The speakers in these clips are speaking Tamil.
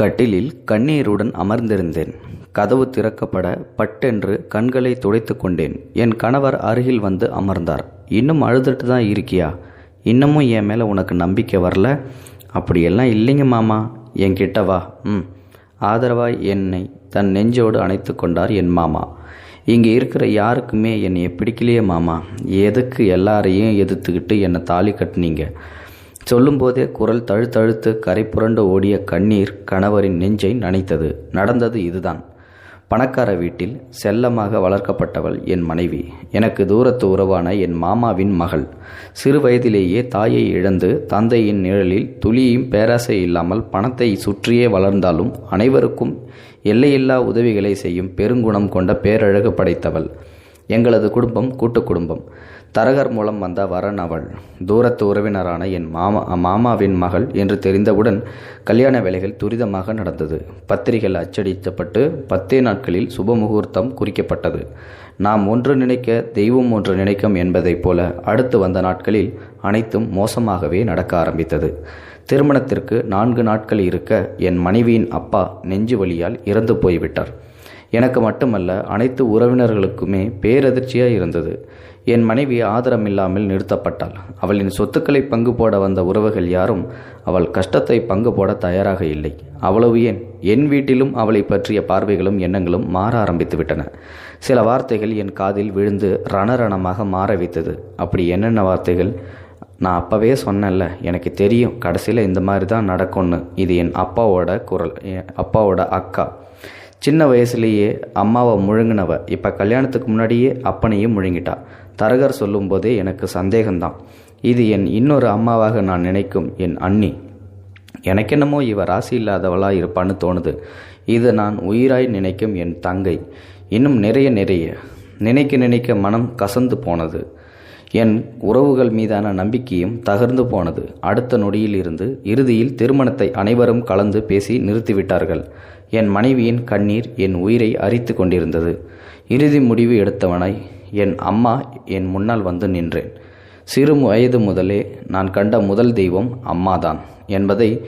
கட்டிலில் கண்ணீருடன் அமர்ந்திருந்தேன். கதவு திறக்கப்பட பட்டென்று கண்களை துடைத்து கொண்டேன். என் கணவர் அருகில் வந்து அமர்ந்தார். இன்னும் அழுதுட்டு தான் இருக்கியா? இன்னமும் என் மேலே உனக்கு நம்பிக்கை வரல? அப்படியெல்லாம் இல்லைங்க மாமா. என்கிட்ட வா. ம். ஆதரவாய் என்னை தன் நெஞ்சோடு அணைத்து கொண்டார் என் மாமா. இங்கே இருக்கிற யாருக்குமே என்னை பிடிக்கலையே மாமா. எதுக்கு எல்லாரையும் எதிர்த்துக்கிட்டு என்னை தாலி கட்டினீங்க? சொல்லும்போதே குரல் தழுத்தழுத்து கரை புரண்டு ஓடிய கண்ணீர் கணவரின் நெஞ்சை நனைத்தது. நடந்தது இதுதான். பணக்கார வீட்டில் செல்லமாக வளர்க்கப்பட்டவள் என் மனைவி. எனக்கு தூரத்து உறவான என் மாமாவின் மகள். சிறு வயதிலேயே தாயை இழந்து தந்தையின் நிழலில் துளியும் பேராசை இல்லாமல் பணத்தை சுற்றியே வளர்ந்தாலும் அனைவருக்கும் எல்லையில்லா உதவிகளை செய்யும் பெருங்குணம் கொண்ட பேரழகு படைத்தவள். எங்களது குடும்பம் கூட்டு குடும்பம். தரகர் மூலம் வந்த வரன் அவள். தூரத்து உறவினரான என் மாமா மாமாவின் மகள் என்று தெரிந்தவுடன் கல்யாண வேலைகள் துரிதமாக நடந்தது. பத்திரிகைகள் அச்சடிக்கப்பட்டு பத்தே நாட்களில் சுப முகூர்த்தம் குறிக்கப்பட்டது. நாம் ஒன்று நினைக்க தெய்வம் ஒன்று நினைக்கும் என்பதைப் போல அடுத்து வந்த நாட்களில் அனைத்தும் மோசமாகவே நடக்க ஆரம்பித்தது. திருமணத்திற்கு நான்கு நாட்கள் இருக்க என் மனைவியின் அப்பா நெஞ்சு வழியால் இறந்து போய்விட்டார். எனக்கு மட்டுமல்ல அனைத்து உறவினர்களுக்குமே பேரதிர்ச்சியாக இருந்தது. என் மனைவி ஆதரமில்லாமல் நிறுத்தப்பட்டாள். அவளின் சொத்துக்களை பங்கு போட வந்த உறவுகள் யாரும் அவள் கஷ்டத்தை பங்கு போட தயாராக இல்லை. அவ்வளவு ஏன்? என் வீட்டிலும் அவளை பற்றிய பார்வைகளும் எண்ணங்களும் மாற ஆரம்பித்து விட்டன சில வார்த்தைகள் என் காதில் விழுந்து ரணரணமாக மாற வைத்தது. அப்படி என்னென்ன வார்த்தைகள்? நான் அப்போவே சொன்னேன்ல எனக்கு தெரியும் கடைசியில் இந்த மாதிரி தான் நடக்கும்னு. இது என் அப்பாவோட குரல் என் அப்பாவோட அக்கா. சின்ன வயசுலேயே அம்மாவை முழுங்கினவ. இப்போ கல்யாணத்துக்கு முன்னாடியே அப்பனையும் முழுங்கிட்டா. தரகர் சொல்லும்போதே எனக்கு சந்தேகம்தான். இது என் இன்னொரு அம்மாவாக நான் நினைக்கும் என் அண்ணி. எனக்கென்னமோ இவ ராசி இல்லாதவளாக இருப்பான்னு தோணுது. இது நான் உயிராய் நினைக்கும் என் தங்கை. இன்னும் நிறைய நிறைய. நினைக்க நினைக்க மனம் கசந்து போனது. என் உறவுகள் மீதான நம்பிக்கையும் தகர்ந்து போனது. அடுத்த நொடியில் இருந்து இறுதியில் திருமணத்தை அனைவரும் கலந்து பேசி நிறுத்திவிட்டார்கள். என் மனைவியின் கண்ணீர் என் உயிரை அரித்து கொண்டிருந்தது. இறுதி முடிவு எடுத்தவனாய் என் அம்மா என் முன்னால் வந்து நின்றேன். சிறு வயது முதலே நான் கண்ட முதல் தெய்வம் அம்மாதான் என்பதை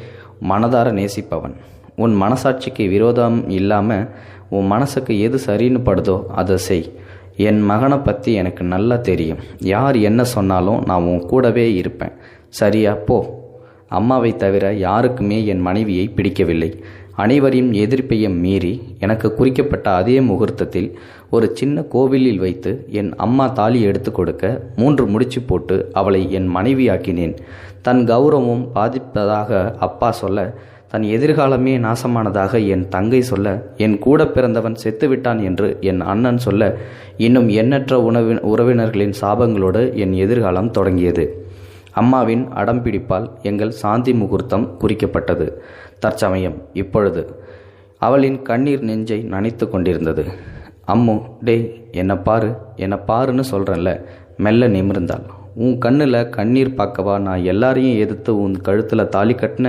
மனதார நேசிப்பவன். உன் மனசாட்சிக்கு விரோதம் இல்லாமல் உன் மனசுக்கு எது சரின்னு படுதோ அதை செய். என் மகனை பற்றி எனக்கு நல்லா தெரியும். யார் என்ன சொன்னாலும் நான் உன் கூடவே இருப்பேன். சரியா? போ. அம்மாவை தவிர யாருக்குமே என் மனைவியை பிடிக்கவில்லை. அனைவரையும் எதிர்ப்பையும் மீறி எனக்கு குறிக்கப்பட்ட அதே முகூர்த்தத்தில் ஒரு சின்ன கோவிலில் வைத்து என் அம்மா தாலி எடுத்து கொடுக்க மூன்று முடிச்சு போட்டு அவளை என் மனைவியாக்கினேன். தன் கௌரவம் பாதிப்பதாக அப்பா சொல்ல தன் எதிர்காலமே நாசமானதாக என் தங்கை சொல்ல என் கூட பிறந்தவன் செத்துவிட்டான் என்று என் அண்ணன் சொல்ல இன்னும் எண்ணற்ற உணவி உறவினர்களின் சாபங்களோடு என் எதிர்காலம் தொடங்கியது. அம்மாவின் அடம்பிடிப்பால் எங்கள் சாந்தி முகூர்த்தம் குறிக்கப்பட்டது. தற்சமயம் இப்பொழுது அவளின் கண்ணீர் நெஞ்சை நனைத்து கொண்டிருந்தது. அம்மு டேய் என்னை பாரு என்னை பாருன்னு சொல்கிறேன்ல மெல்ல நிமிர்ந்தாள். உன் கண்ணில் கண்ணீர் பார்க்கவா நான் எல்லாரையும் எதிர்த்து உன் கழுத்தில் தாலி கட்டின?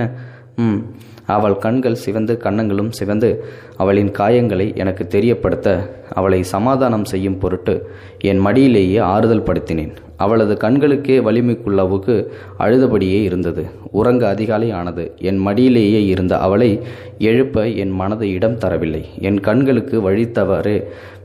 ம். அவள் கண்கள் சிவந்து கண்ணங்களும் சிவந்து அவளின் காயங்களை எனக்கு தெரியப்படுத்த அவளை சமாதானம் செய்யும் பொருட்டு என் மடியிலேயே ஆறுதல் படுத்தினேன். அவளது கண்களுக்கே வலிமைக்குள்ளவுக்கு அழுதபடியே இருந்தது. உறங்க அதிகாலை ஆனது என் மடியிலேயே இருந்த அவளை எழுப்ப என் மனது இடம் தரவில்லை. என் கண்களுக்கு வழித்தவறு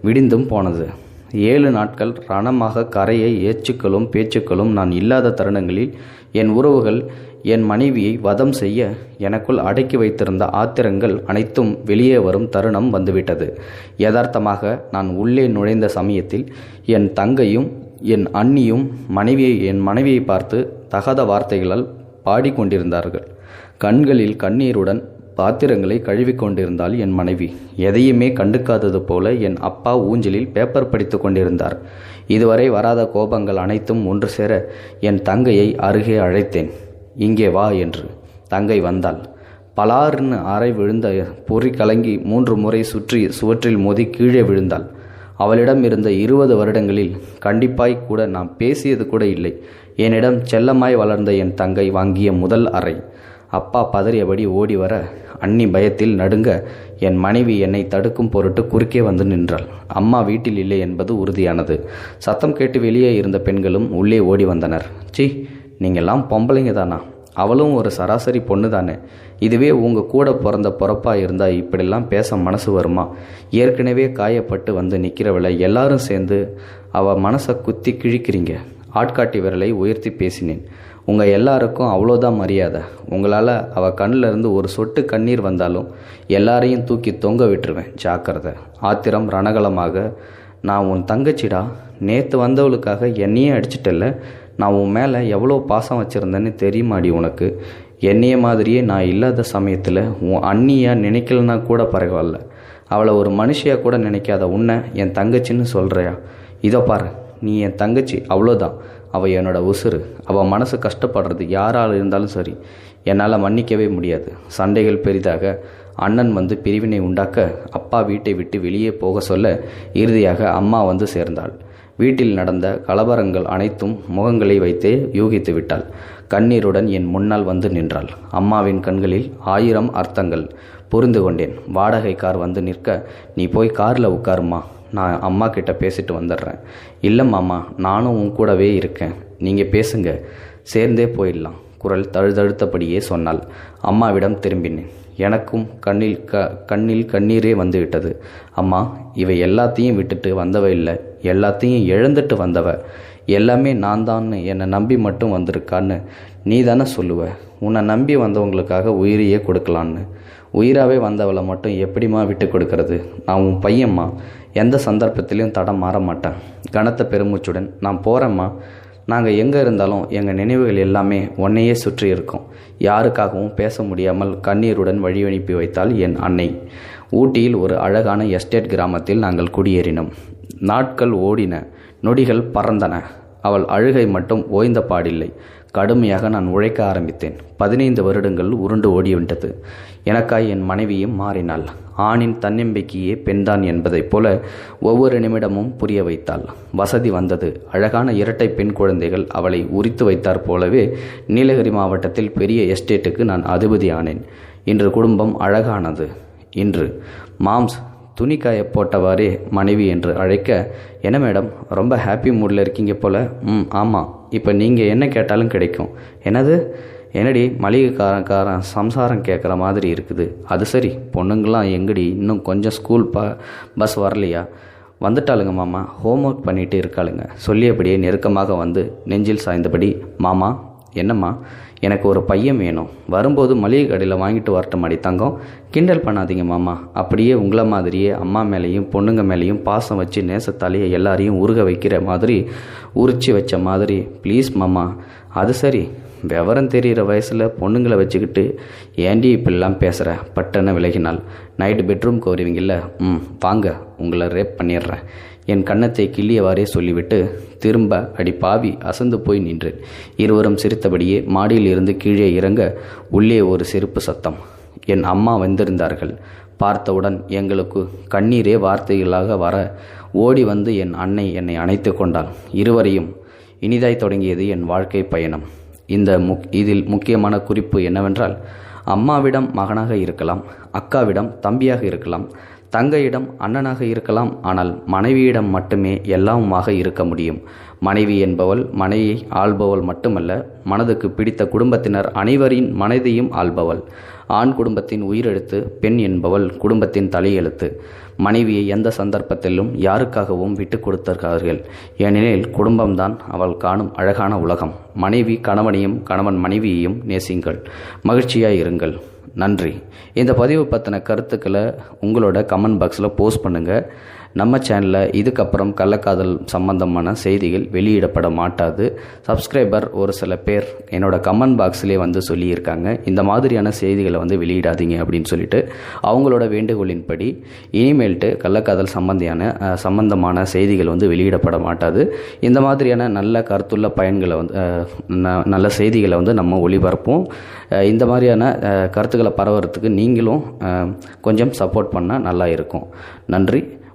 விடிந்தும் போனது. ஏழு நாட்கள் ரணமாக கரையை ஏச்சுக்களும் பேச்சுக்களும் நான் இல்லாத தருணங்களில் என் உறவுகள் என் மனைவியை வதம் செய்ய எனக்குள் அடக்கி வைத்திருந்த ஆத்திரங்கள் அனைத்தும் வெளியே வரும் தருணம் வந்துவிட்டது. யதார்த்தமாக நான் உள்ளே நுழைந்த சமயத்தில் என் தங்கையும் என் அண்ணியும் மனைவியை என் மனைவியை பார்த்து தகாத வார்த்தைகளால் பாடிக்கொண்டிருந்தார்கள். கண்களில் கண்ணீருடன் பாத்திரங்களை கழுவிக்கொண்டிருந்தாள் என் மனைவி. எதையுமே கண்டுக்காதது போல என் அப்பா ஊஞ்சலில் பேப்பர் படித்து கொண்டிருந்தார். இதுவரை வராத கோபங்கள் அனைத்தும் ஒன்று சேர என் தங்கையை அருகே அழைத்தேன். இங்கே வா என்று. தங்கை வந்தாள். பலாறுன்னு அறை விழுந்த பொறி கலங்கி மூன்று முறை சுற்றி சுவற்றில் மோதி கீழே விழுந்தாள். அவளிடம் இருந்த இருபது வருடங்களில் கண்டிப்பாய் கூட நான் பேசியது கூட இல்லை. என்னிடம் செல்லமாய் வளர்ந்த என் தங்கை வாங்கிய முதல் அறை. அப்பா பதறியபடி ஓடி வர அண்ணி பயத்தில் நடுங்க என் மனைவி என்னை தடுக்கும் பொருட்டு குறுக்கே வந்து நின்றாள். அம்மா வீட்டில் இல்லை என்பது உறுதியானது. சத்தம் கேட்டு வெளியே இருந்த பெண்களும் உள்ளே ஓடி வந்தனர். சி நீங்கள்லாம் பொம்பளைங்க தானா? அவளும் ஒரு சராசரி பொண்ணு தானே இதுவே உங்கள் கூட பிறந்த பிறப்பாக இருந்தால் இப்படிலாம் பேச மனசு வருமா? ஏற்கனவே காயப்பட்டு வந்து நிற்கிறவளை எல்லாரும் சேர்ந்து அவள் மனசை குத்தி கிழிக்கிறீங்க. ஆட்காட்டி விரலை உயர்த்தி பேசினேன். உங்கள் எல்லாருக்கும் அவ்வளோதான் மரியாதை. உங்களால் அவள் கண்ணிலிருந்து ஒரு சொட்டு கண்ணீர் வந்தாலும் எல்லாரையும் தூக்கி தொங்க விட்டுருவேன். ஜாக்கிரதை. ஆத்திரம் ரணகலமாக நான் உன் தங்கச்சிடா. நேற்று வந்தவளுக்காக என்னையே அடிச்சிட்டல நான் உன் மேலே எவ்வளோ பாசம் வச்சுருந்தேன்னு தெரியுமாடி உனக்கு? என்னைய மாதிரியே நான் இல்லாத சமயத்தில் உன் அண்ணியா நினைக்கலன்னா கூட பரவாயில்ல. அவளை ஒரு மனுஷியாக கூட நினைக்காத உன்னை என் தங்கச்சின்னு சொல்கிறியா இதை பாரு நீ என் தங்கச்சி அவ்வளோதான். அவள் என்னோட உசுறு. அவள் மனசு கஷ்டப்படுறது யாரால் இருந்தாலும் சரி. என்னால் மன்னிக்கவே முடியாது. சண்டைகள் பெரிதாக. அண்ணன் வந்து பிரிவினை உண்டாக்க அப்பா வீட்டை விட்டு வெளியே போக சொல்ல இறுதியாக அம்மா வந்து சேர்ந்தாள். வீட்டில் நடந்த கலவரங்கள் அனைத்தும் முகங்களை வைத்தே யூகித்து விட்டாள். கண்ணீருடன் என் முன்னால் வந்து நின்றாள். அம்மாவின் கண்களில் ஆயிரம் அர்த்தங்கள் புரிந்து கொண்டேன். வாடகை கார் வந்து நிற்க நீ போய் காரில் உட்காருமா நான் அம்மா கிட்ட பேசிட்டு வந்துடுறேன் இல்லை மாமா நானும் உன் கூடவே இருக்கேன். நீங்கள் பேசுங்க. சேர்ந்தே போயிடலாம். குரல் தழுதழுத்தபடியே சொன்னாள். அம்மாவிடம் திரும்பினேன். எனக்கும் கண்ணில் க கண்ணில் கண்ணீரே வந்துவிட்டது. அம்மா இவை எல்லாத்தையும் விட்டுட்டு வந்தவ இல்லை. எல்லாத்தையும் இழந்துட்டு வந்தவ. எல்லாமே நான் தான் என்னை நம்பி மட்டும் வந்திருக்கான்னு நீ தானே சொல்லுவ. உன்னை நம்பி வந்தவங்களுக்காக உயிரையே கொடுக்கலான்னு. உயிராகவே வந்தவளை மட்டும் எப்படிம்மா விட்டு கொடுக்கறது? நான் உன் பையம்மா எந்த சந்தர்ப்பத்திலையும் தடம் மாற மாட்டேன். கனத்த பெருமூச்சுடன் நான் போகிறேம்மா நாங்கள் எங்கே இருந்தாலும் எங்கள் நினைவுகள் எல்லாமே உன்னையே சுற்றி இருக்கோம். யாருக்காகவும் பேச முடியாமல் கண்ணீருடன் வழி அனுப்பி வைத்தாள் என் அன்னை. ஊட்டியில் ஒரு அழகான எஸ்டேட் கிராமத்தில் நாங்கள் குடியேறினோம். நாட்கள் ஓடின நொடிகள் பறந்தன. அவள் அழுகை மட்டும் ஓய்ந்த பாடில்லை. கடுமையாக நான் உழைக்க ஆரம்பித்தேன். பதினைந்து வருடங்கள் உருண்டு ஓடிவிட்டது. எனக்காய் என் மனைவியும் மாறினாள். ஆணின் தன்னம்பிக்கையே பெண்தான் என்பதைப் போல ஒவ்வொரு நிமிடமும் புரிய வைத்தாள். வசதி வந்தது. அழகான இரட்டை பெண் குழந்தைகள் அவளை உரித்து வைத்தாற் போலவே நீலகிரி மாவட்டத்தில் பெரிய எஸ்டேட்டுக்கு நான் அதிபதி ஆனேன் இன்று குடும்பம் அழகானது. இன்று. மாம்ஸ் துணி காய போட்டவாறே மனைவி என்று அழைக்க என்ன மேடம் ரொம்ப ஹாப்பி மூடில் இருக்கீங்க போல். ம் ஆமாம் இப்போ நீங்கள் என்ன கேட்டாலும் கிடைக்கும். என்னது? என்னடி மளிகைக்காரன் காரன் சம்சாரம் கேட்குற மாதிரி இருக்குது. அது சரி பொண்ணுங்களாம் எங்கடி இன்னும் கொஞ்சம் ஸ்கூல் ப பஸ் வரலையா? வந்துட்டாளுங்க மாமா. ஹோம்ஒர்க் பண்ணிட்டு இருக்காளுங்க. சொல்லியபடியே நெருக்கமாக வந்து நெஞ்சில் சாய்ந்தபடி மாமா என்னம்மா? எனக்கு ஒரு பையன் வேணும். வரும்போது மளிகை கடையில் வாங்கிட்டு வரட்டும் அடி தங்கம். கிண்டல் பண்ணாதீங்க மாமா. அப்படியே உங்களை மாதிரியே அம்மா மேலேயும் பொண்ணுங்க மேலேயும் பாசம் வச்சு நேசத்தாலேயே எல்லாரையும் உருக வைக்கிற மாதிரி உரிச்சு வச்ச மாதிரி. ப்ளீஸ் மாமா. அது சரி. விவரம் தெரிகிற வயசில் பொண்ணுங்களை வச்சுக்கிட்டு ஏண்டி இப்படிலாம் பேசுகிற பட்டன விலகினால் நைட்டு பெட்ரூம் கோருவீங்கல்ல. ம் வாங்க. உங்களை ரேப் பண்ணிடுறேன். என் கன்னத்தை கிள்ளியவாறே சொல்லிவிட்டு திரும்ப அடி பாவி அசந்து போய் நின்றேன். இருவரும் சிரித்தபடியே மாடியில் இருந்து கீழே இறங்க உள்ளே ஒரு செருப்பு சத்தம். என் அம்மா வந்திருந்தார்கள். பார்த்தவுடன் எங்களுக்கு கண்ணீரே வார்த்தைகளாக வர ஓடி வந்து என் அன்னை என்னை அணைத்து கொண்டாள். இருவரையும் இனிதாய் தொடங்கியது என் வாழ்க்கை பயணம். இந்த முக் இதில் முக்கியமான குறிப்பு என்னவென்றால் அம்மாவிடம் மகனாக இருக்கலாம் அக்காவிடம் தம்பியாக இருக்கலாம் தங்கையிடம் அண்ணனாக இருக்கலாம். ஆனால் மனைவியிடம் மட்டுமே எல்லாமுமாக இருக்க முடியும். மனைவி என்பவள் மனைவியை ஆள்பவள் மட்டுமல்ல மனதுக்கு பிடித்த குடும்பத்தினர் அனைவரின் மனதையும் ஆள்பவள். ஆண் குடும்பத்தின் உயிரெழுத்து பெண் என்பவள் குடும்பத்தின் தலையெழுத்து. மனைவியை எந்த சந்தர்ப்பத்திலும் யாருக்காகவும் விட்டு கொடுத்தார்கள் ஏனெனில் குடும்பம்தான் அவள் காணும் அழகான உலகம். மனைவி கணவனையும் கணவன் மனைவியையும் நேசிங்கள். மகிழ்ச்சியாய் இருங்கள். நன்றி. இந்த பதிவு பற்றின கருத்துக்களை உங்களோட கமெண்ட் பாக்ஸில் போஸ்ட் பண்ணுங்கள் நம்ம சேனலில் இதுக்கப்புறம் கள்ளக்காதல் சம்பந்தமான செய்திகள் வெளியிடப்பட மாட்டாது. சப்ஸ்கிரைபர் ஒரு சில பேர் என்னோட கமெண்ட் பாக்ஸ்லேயே வந்து சொல்லியிருக்காங்க. இந்த மாதிரியான செய்திகளை வந்து வெளியிடாதீங்க அப்படின்னு சொல்லிட்டு அவங்களோட வேண்டுகோளின்படி இனிமேல்ட்டு கள்ளக்காதல் சம்பந்தியான சம்பந்தமான செய்திகள் வந்து வெளியிடப்பட மாட்டாது. இந்த மாதிரியான நல்ல கருத்துள்ள பயன்களை வந்து ந- நல்ல செய்திகளை வந்து நம்ம ஒளிபரப்போம் இந்த மாதிரியான கருத்துக்களை பரவறதுக்கு நீங்களும் கொஞ்சம் சப்போர்ட் பண்ணால் நல்லா இருக்கும். நன்றி.